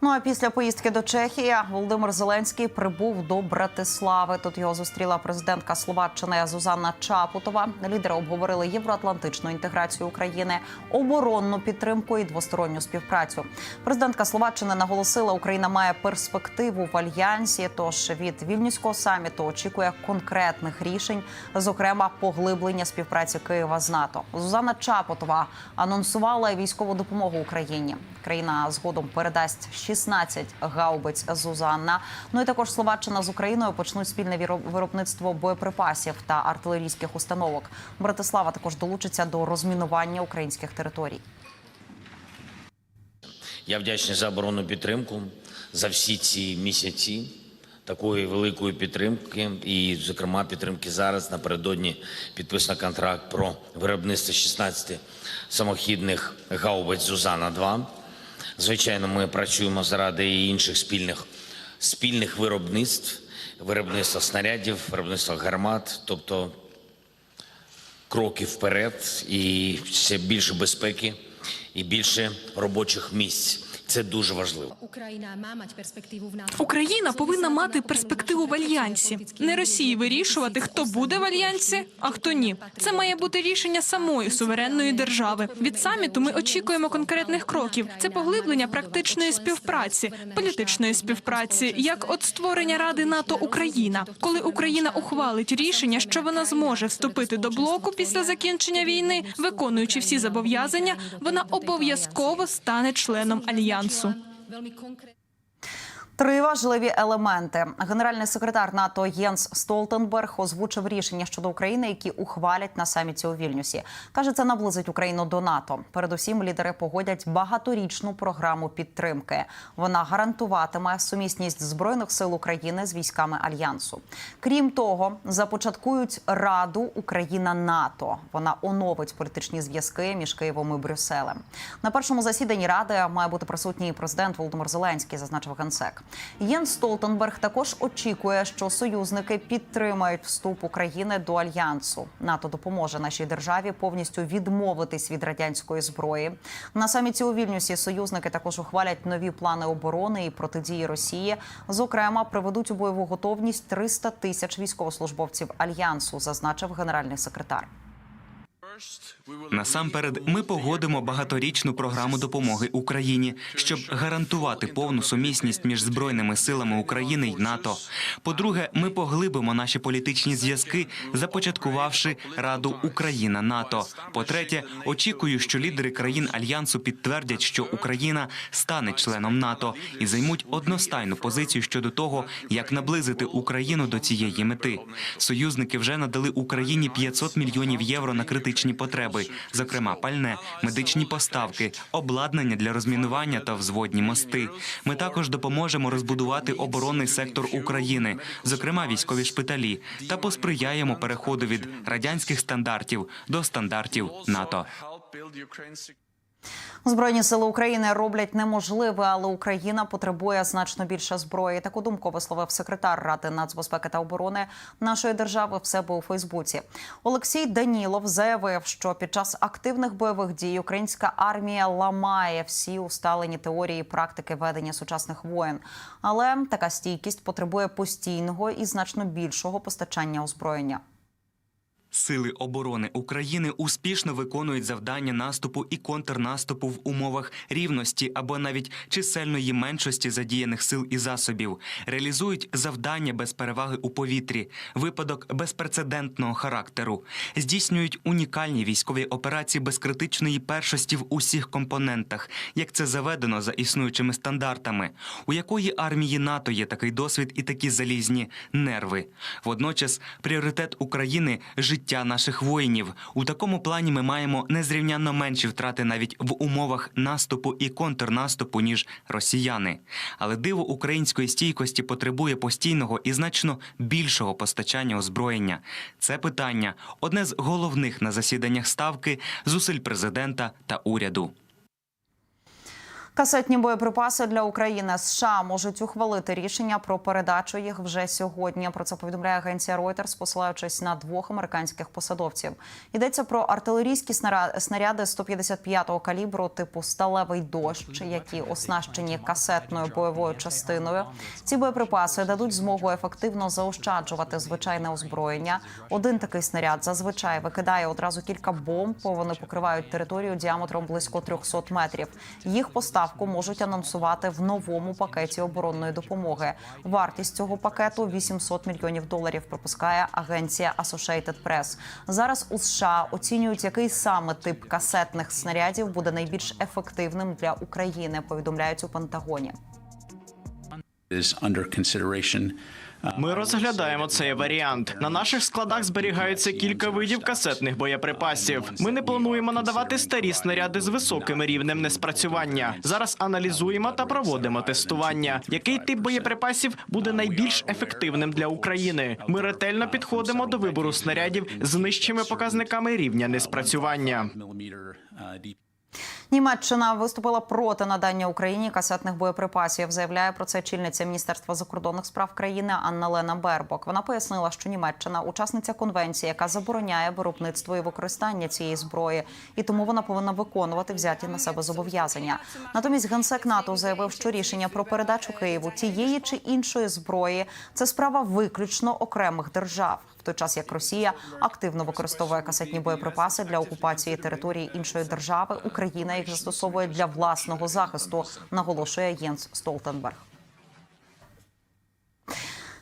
Ну а після поїздки до Чехії Володимир Зеленський прибув до Братислави. Тут його зустріла президентка Словаччини Зузанна Чапутова. Лідери обговорили євроатлантичну інтеграцію України, оборонну підтримку і двосторонню співпрацю. Президентка Словаччини наголосила, Україна має перспективу в альянсі. Тож від вільнюського саміту очікує конкретних рішень, зокрема поглиблення співпраці Києва з НАТО. Зузанна Чапутова анонсувала військову допомогу Україні. Країна згодом передасть 16 гаубиць Зузанна. Ну і також Словаччина з Україною почнуть спільне виробництво боєприпасів та артилерійських установок. Братислава також долучиться до розмінування українських територій. Я вдячний за оборонну підтримку за всі ці місяці такої великої підтримки, і, зокрема, підтримки зараз напередодні підписано контракт про виробництво 16 самохідних гаубиць Зузана 2 Звичайно, ми працюємо заради і інших спільних спільних виробництв, виробництва снарядів, виробництва гармат, тобто кроки вперед і все більше безпеки і більше робочих місць. Це дуже важливо. Україна повинна мати перспективу в альянсі. Не Росії вирішувати, хто буде в альянсі, а хто ні. Це має бути рішення самої суверенної держави. Від саміту ми очікуємо конкретних кроків. Це поглиблення практичної співпраці, політичної співпраці, як от створення Ради НАТО Україна, коли Україна ухвалить рішення, що вона зможе вступити до блоку після закінчення війни, виконуючи всі зобов'язання, вона обов'язково стане членом альянсу. aliancu. Три важливі елементи. Генеральний секретар НАТО Єнс Столтенберг озвучив рішення щодо України, які ухвалять на саміті у Вільнюсі. каже, це наблизить Україну до НАТО. Передусім, лідери погодять багаторічну програму підтримки. Вона гарантуватиме сумісність збройних сил України з військами альянсу. Крім того, започаткують Раду Україна НАТО. Вона оновить політичні зв'язки між Києвом і Брюсселем. На першому засіданні ради має бути присутній президент Володимир Зеленський, зазначив генсек. Єнс Столтенберг також очікує, що союзники підтримають вступ України до альянсу. НАТО допоможе нашій державі повністю відмовитись від радянської зброї. На саміті у Вільнюсі союзники також ухвалять нові плани оборони і протидії Росії. Зокрема, приведуть у бойову готовність 300 тисяч військовослужбовців альянсу, зазначив генеральний секретар. Насамперед, ми погодимо багаторічну програму допомоги Україні, щоб гарантувати повну сумісність між збройними силами України й НАТО. По-друге, ми поглибимо наші політичні зв'язки, започаткувавши Раду Україна НАТО. По-третє, очікую, що лідери країн альянсу підтвердять, що Україна стане членом НАТО і займуть одностайну позицію щодо того, як наблизити Україну до цієї мети. Союзники вже надали Україні 500 мільйонів євро на критичні потреби, зокрема пальне, медичні поставки, обладнання для розмінування та взводні мости. Ми також допоможемо розбудувати оборонний сектор України, зокрема військові шпиталі, та посприяємо переходу від радянських стандартів до стандартів НАТО. Збройні сили України роблять неможливе, але Україна потребує значно більше зброї. Таку думку висловив секретар Ради нацбезпеки та оборони нашої держави в себе у Фейсбуці. Олексій Данілов заявив, що під час активних бойових дій українська армія ламає всі усталені теорії і практики ведення сучасних воєн. Але така стійкість потребує постійного і значно більшого постачання озброєння. Сили оборони України успішно виконують завдання наступу і контрнаступу в умовах рівності або навіть чисельної меншості задіяних сил і засобів, реалізують завдання без переваги у повітрі, випадок безпрецедентного характеру, здійснюють унікальні військові операції без критичної першості в усіх компонентах, як це заведено за існуючими стандартами. У якої армії НАТО є такий досвід і такі залізні нерви? Водночас пріоритет України життя наших воїнів. У такому плані ми маємо незрівнянно менші втрати навіть в умовах наступу і контрнаступу, ніж росіяни. Але диво української стійкості потребує постійного і значно більшого постачання озброєння. Це питання одне з головних на засіданнях ставки зусиль президента та уряду. Касетні боєприпаси для України США можуть ухвалити рішення про передачу їх вже сьогодні. Про це повідомляє агенція Reuters, посилаючись на двох американських посадовців. Йдеться про артилерійські снаряди 155-го калібру типу сталевий дощ, які оснащені касетною бойовою частиною. Ці боєприпаси дадуть змогу ефективно заощаджувати звичайне озброєння. Один такий снаряд зазвичай викидає одразу кілька бомб. Вони покривають територію діаметром близько 300 метрів. Їх поставку можуть анонсувати в новому пакеті оборонної допомоги. Вартість цього пакету 800 мільйонів доларів. Пропускає агенція Associated Press. Зараз у США оцінюють, який саме тип касетних снарядів буде найбільш ефективним для України. Повідомляють у Пентагоні. Ми розглядаємо цей варіант. На наших складах зберігаються кілька видів касетних боєприпасів. Ми не плануємо надавати старі снаряди з високим рівнем неспрацювання. Зараз аналізуємо та проводимо тестування. Який тип боєприпасів буде найбільш ефективним для України? Ми ретельно підходимо до вибору снарядів з нижчими показниками рівня неспрацювання. Німеччина виступила проти надання Україні касетних боєприпасів. Заявляє про це чільниця Міністерства закордонних справ країни Анна Лена Бербок. Вона пояснила, що Німеччина учасниця конвенції, яка забороняє виробництво і використання цієї зброї, і тому вона повинна виконувати взяті на себе зобов'язання. Натомість генсек НАТО заявив, що рішення про передачу Києву тієї чи іншої зброї це справа виключно окремих держав. Той час як Росія активно використовує касетні боєприпаси для окупації території іншої держави, Україна їх застосовує для власного захисту, наголошує Єнс Столтенберг.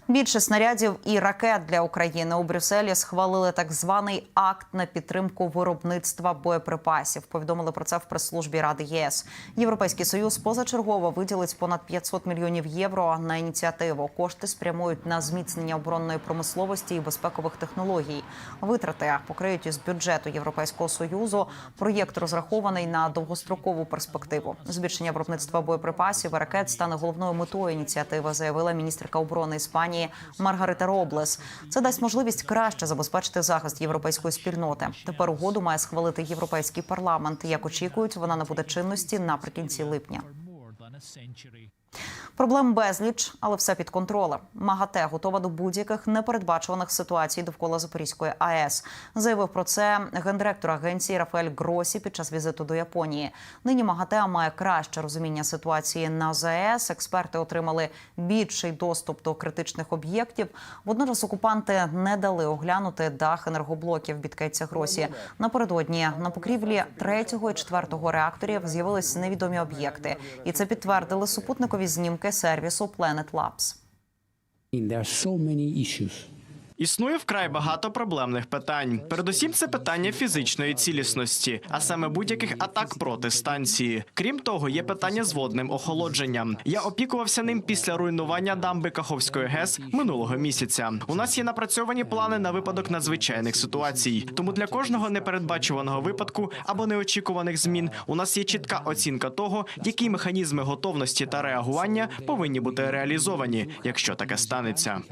Більше снарядів і ракет для України у Брюсселі схвалили так званий акт на підтримку виробництва боєприпасів. Повідомили про це в прес-службі Ради ЄС. Європейський союз позачергово виділить понад 500 мільйонів євро на ініціативу. Кошти спрямують на зміцнення оборонної промисловості і безпекових технологій. Витрати покриють із бюджету Європейського союзу. Проєкт розрахований на довгострокову перспективу. Збільшення виробництва боєприпасів і ракет стане головною метою ініціативи, заявила міністерка оборони Іспанії Маргарита Роблес. Це дасть можливість краще забезпечити захист європейської спільноти. Тепер угоду має схвалити європейський парламент. Як очікують, вона набуде чинності наприкінці липня. Проблем безліч, але все під контролем. МАГАТЕ готова до будь-яких непередбачуваних ситуацій довкола Запорізької АЕС. Заявив про це гендиректор агенції Рафаель Гросі під час візиту до Японії. Нині МАГАТЕ має краще розуміння ситуації на ЗАЕС. Експерти отримали більший доступ до критичних об'єктів. Водночас окупанти не дали оглянути дах енергоблоків. Бідкається Гросі. Напередодні на покрівлі третього і четвертого реакторів з'явились невідомі об'єкти, і це підтвердили супутникові знімки сервісу Planet Labs. Існує вкрай багато проблемних питань. Передусім, це питання фізичної цілісності, а саме будь-яких атак проти станції. Крім того, є питання з водним охолодженням. Я опікувався ним після руйнування дамби Каховської ГЕС минулого місяця. У нас є напрацьовані плани на випадок надзвичайних ситуацій. Тому для кожного непередбачуваного випадку або неочікуваних змін у нас є чітка оцінка того, які механізми готовності та реагування повинні бути реалізовані, якщо таке станеться.